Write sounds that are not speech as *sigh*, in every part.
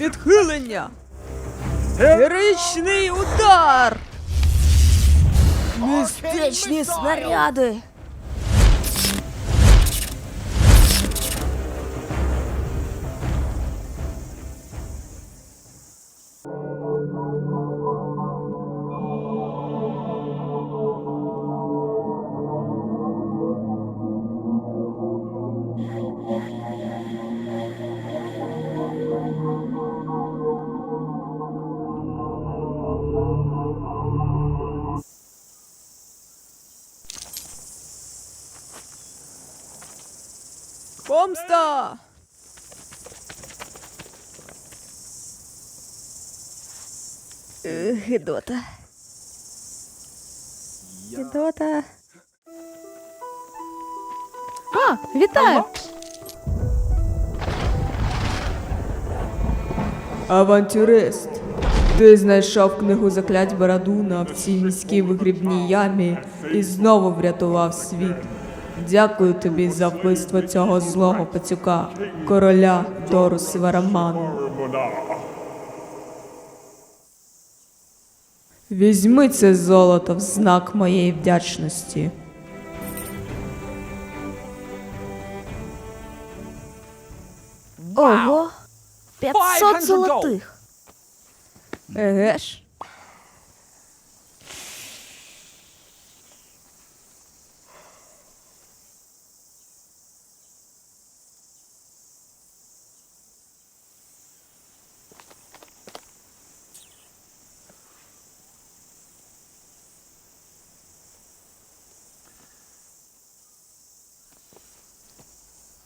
Відхилення! Героїчний удар! Небезпечні снаряди. Помста! Е, Гидота. Гидота. А, вітаю! Авантюрист! Ти знайшов книгу заклять Барадуна в цій міській вигрібній ямі і знову врятував світ. Дякую тобі за вбивство цього злого пацюка, короля Дору Свараману. Візьми це золото в знак моєї вдячності. Ого! 500 золотих. Еге ж?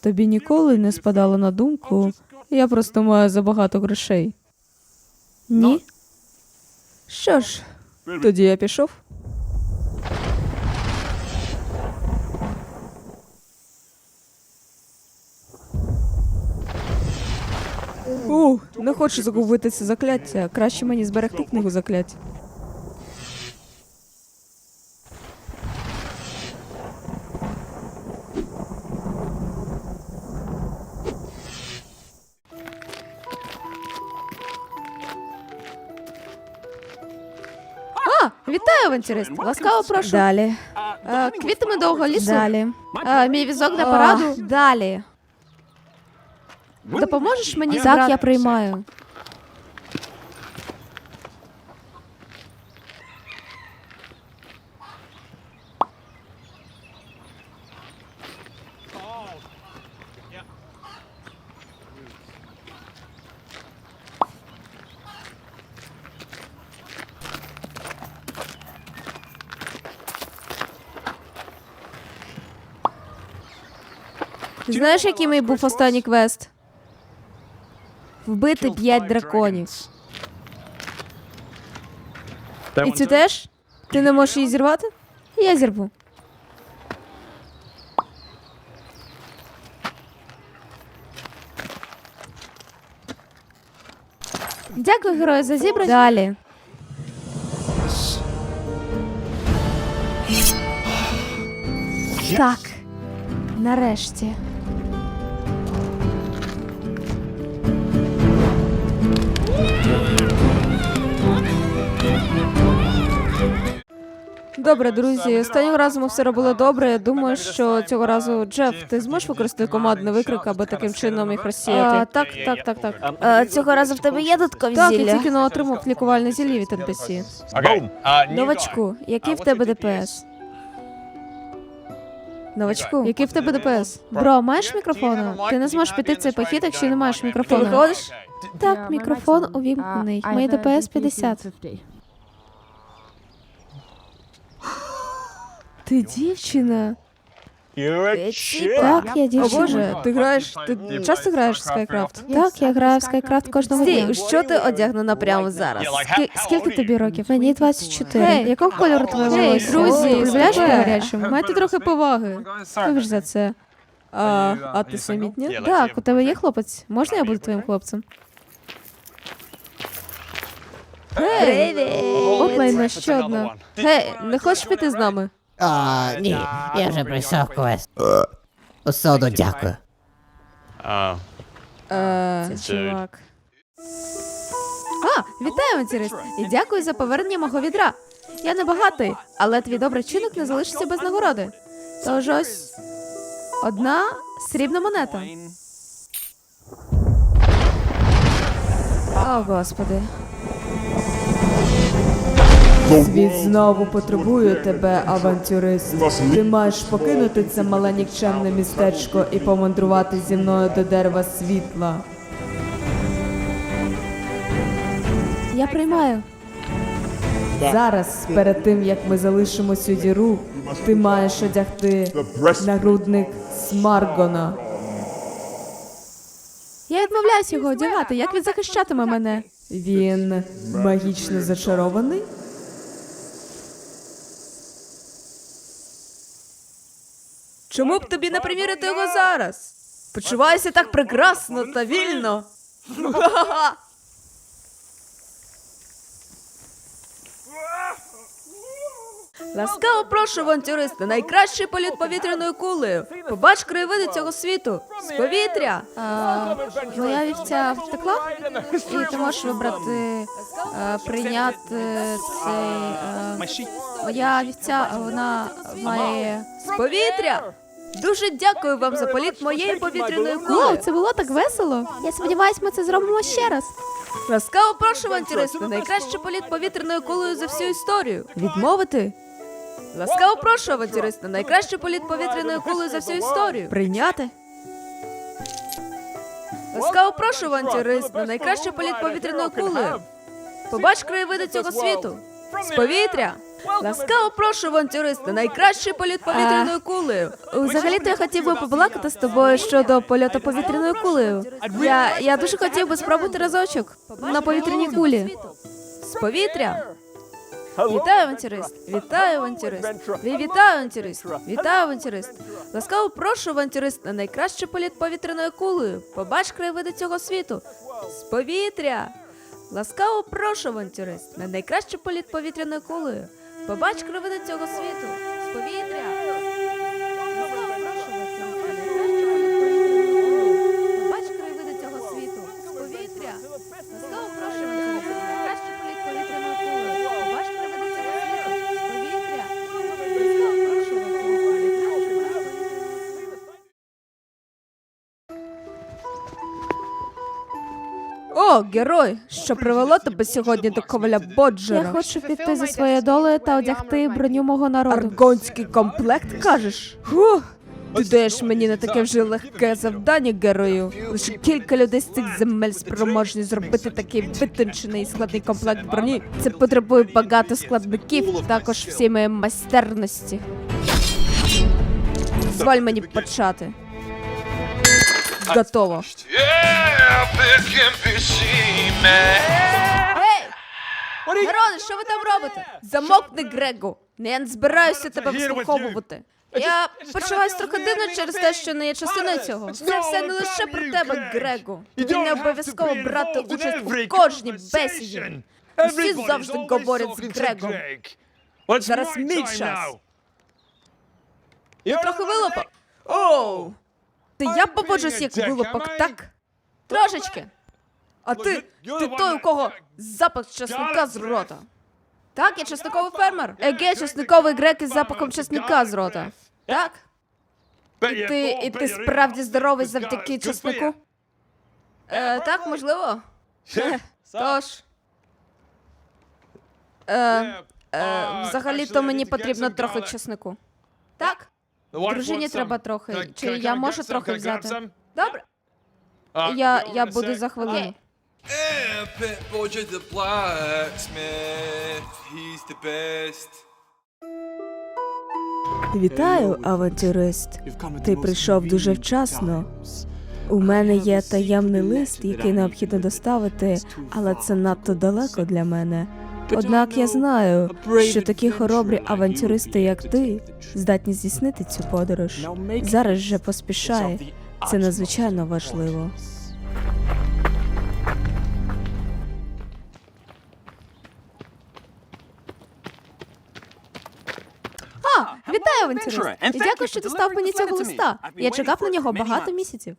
Тобі ніколи не спадало на думку, я просто маю забагато грошей. Ні. Що ж, тоді я пішов. У, не хочу загубити це закляття. Краще мені зберегти книгу заклять. Авантюрист. Ласкаво прошу. Далі. Е, квіти медового лісу. Далі. Е, мій візок на параду. Далі. Допоможеш мені Так, я приймаю. Знаєш, який мій був останній квест? Вбити п'ять драконів. І цю теж? Ти не можеш її зірвати? Я зірву. Дякую, герою, за зібрання. Далі. Так. Нарешті. Добре, друзі. Останнього разу ми все робили добре. Я думаю, що цього разу Джеф, ти зможеш використати командний викрик, аби таким чином їх розсіяти? А, так, так, так, так. Е, цього разу в тебе є додаткові Так, я зілля? тільки не отримав лікувальне зілля від NPC. Новачку, який в тебе ДПС? Новачку, який в тебе ДПС? Бро, маєш мікрофон? Ти не зможеш піти в цей похід, якщо не маєш Ти мікрофону. виходиш? Так, мікрофон увімкнений. Мої ДПС 50. Ти дівчина. Так, я О боже, ти граєш. Ти часто граєш в Скайкрафт? Так, я граю в SkyCraft кожного Стій, дня. що ти одягнена прямо зараз? Ски- скільки тобі років? Мені 24. Гей, якого кольору твоє Гей, волосся? друзі, Ти гарячим? Майте трохи поваги. Вибач за це. А, а ти самітня? Так, у тебе є хлопець? Можна я буду твоїм хлопцем? Гей! От лайно, ще одна. Гей, не хочеш піти з нами? А, ні, я вже пройшов квест. Усоду дякую. Uh, Е, Dude. чувак. вітаю, авантюрист, і дякую за повернення мого відра. Я не багатий, але твій добрий чинок не залишиться без нагороди. Тож ось одна срібна монета. О, господи. Світ знову потребує тебе, авантюрист. Ти маєш покинути це мале нікчемне містечко і помандрувати зі мною до дерева світла. Я приймаю. Зараз, перед тим як ми залишимо цю діру, ти маєш одягти нагрудник Смаргона. Я відмовляюсь його одягати. Як він захищатиме мене? Він магічно зачарований? Чому б тобі не приміряти його зараз? Почувайся так прекрасно та вільно. *laughs* Ласкаво прошу, авантюристи, найкращий політ повітряною кулею. Побач краєвиди цього світу. З повітря. Моя вівця втекла? І ти можеш вибрати е, прийняти цей. е, моя вівця, вона має. З повітря. Дуже дякую вам за політ моєї повітряної Вау, кулею. це було так весело. Я сподіваюсь, ми це зробимо ще раз. Ласкаво прошу, авантюристи, найкращий політ повітряною кулею за всю історію. Відмовити? Ласкаво прошу, авантюристи, найкращий політ повітряною кулею за всю історію. Прийняти? Ласкаво прошу, авантюристи, найкращий політ повітряною кулею. Побач краєвиди цього світу. З повітря. Ласкаво прошу, авантюристи, найкращий політ повітряною кулею. Взагалі-то я хотів би побалакати з тобою щодо польоту повітряною кулею. Я, я дуже хотів би спробувати разочок на повітряній кулі. З повітря. Вітаю, авантюрист! Вітаю, авантюрист! Вітаю, авантюрист! Вітаю, авантюрист! Ласкаво прошу, авантюрист, на найкращий політ повітряною кулею. Побач краєвиди цього світу. З повітря! Ласкаво прошу, авантюрист, на найкращий політ повітряною кулею. Побач кровини цього світу. З повітря! О, герой, що привело тебе сьогодні до коваля Боджера? Я хочу піти за своєю долею та одягти броню мого народу. Аргонський комплект, кажеш? Фух, ти даєш мені не таке вже легке завдання, герою. Лише кілька людей з цих земель спроможні зробити такий витончений і складний комплект броні. Це потребує багато складників, також всі мої майстерності. Дозволь мені почати. Готово. Yeah, busy, man. Народи, що ви там робите? Замовкни, Грегу. Я не збираюся тебе вислуховувати. Я почуваюсь трохи дивно через те, що не є частиною цього. Це все не лише про тебе, Грегу. Тобі не обов'язково брати участь у кожній бесіді. Всі завжди говорять з Грегом. Зараз мій час. Ти трохи вилупок? Оу! Ти я поводжусь як вилупок, так? Трошечки. А ти, ти той, у кого запах чесника з рота. Так, я чесниковий фермер. Еге, чесниковий грек із запахом чесника з рота. Так? І ти, і ти справді здоровий завдяки чеснику? Е, так, можливо. *laughs* Тож. Е, е, взагалі-то мені потрібно трохи чеснику. Так? Дружині треба трохи. Чи я можу трохи взяти? Добре. Я, я буду за хвилину. Yeah, Pet the blacksmith, he's the best. Вітаю, авантюрист. Ти прийшов дуже вчасно. У мене є таємний лист, який необхідно доставити, але це надто далеко для мене. Однак я знаю, що такі хоробрі авантюристи, як ти, здатні здійснити цю подорож. Зараз же поспішай. Це надзвичайно важливо. А, вітаю, авантюрист! І дякую, що дістав мені цього листа. Я чекав на нього багато місяців.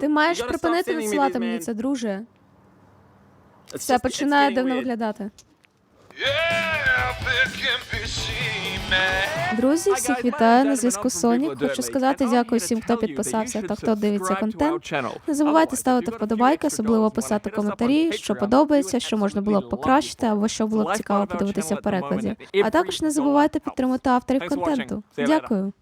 Ти маєш припинити надсилати мені це, друже. Це починає дивно виглядати. Друзі, всіх вітаю на зв'язку Сонік. Хочу сказати дякую всім, хто підписався та хто дивиться контент. Не забувайте ставити вподобайки, особливо писати коментарі, що подобається, що можна було б покращити, або що було б цікаво подивитися в перекладі. А також не забувайте підтримати авторів контенту. Дякую.